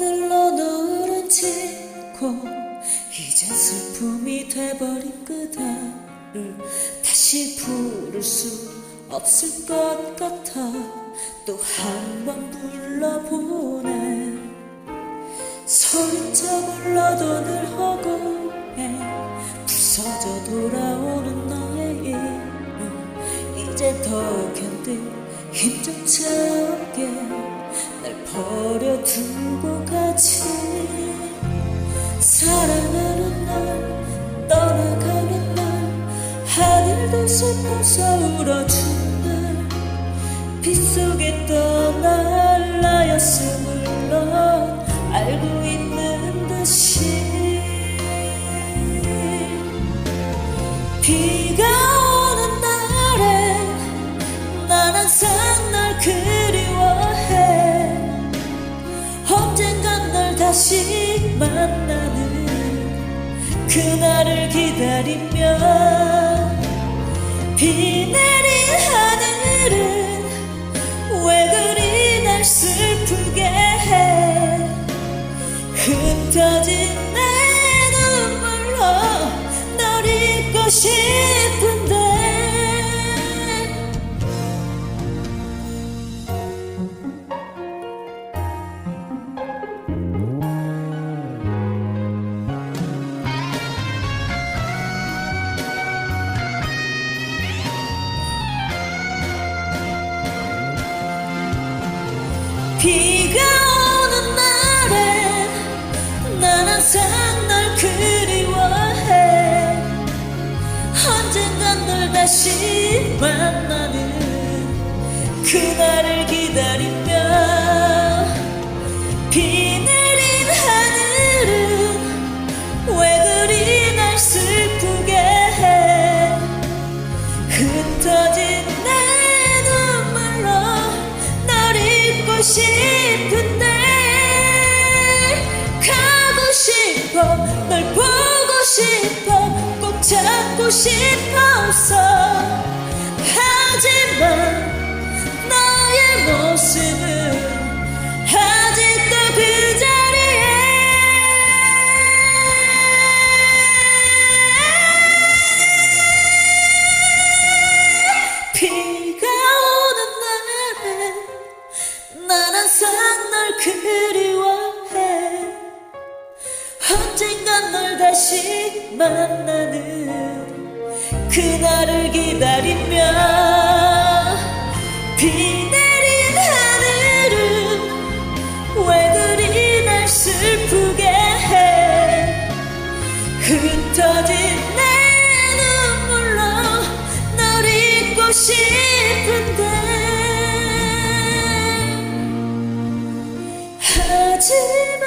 하늘로 노을은 지고 이젠 슬픔이 돼버린 그대를 다시 부를 수 없을 것 같아 또 한 번 불러보네 소리쳐 불러도 늘 허공에 부서져 돌아오는 너의 이름 이제 더 견딜 힘조차 없게. 날 버려두고 가지. 사랑하는 날 떠나가는 날 하늘도 슬퍼서 울어주는 빗속에 떠날 나였음을 넌 알고 있는 만나는 그날을 기다리며 비 내린 하늘은 왜 그리 날 슬프게 해? 흩어진 내 눈물로 널 잊고 싶은데 비가 오는 날에 난 항상 널 그리워해. 언젠간 널 다시 만나는 그날을 기다리며 비 싶은데 가고 싶어 널 보고 싶어 꼭 잡고 싶어서. 하지만 너의 모습은 다시 만나는 그날을 기다리며 비 내린 하늘은 왜 그리 날 슬프게 해? 흩어진 내 눈물로 널 잊고 싶은데 하지만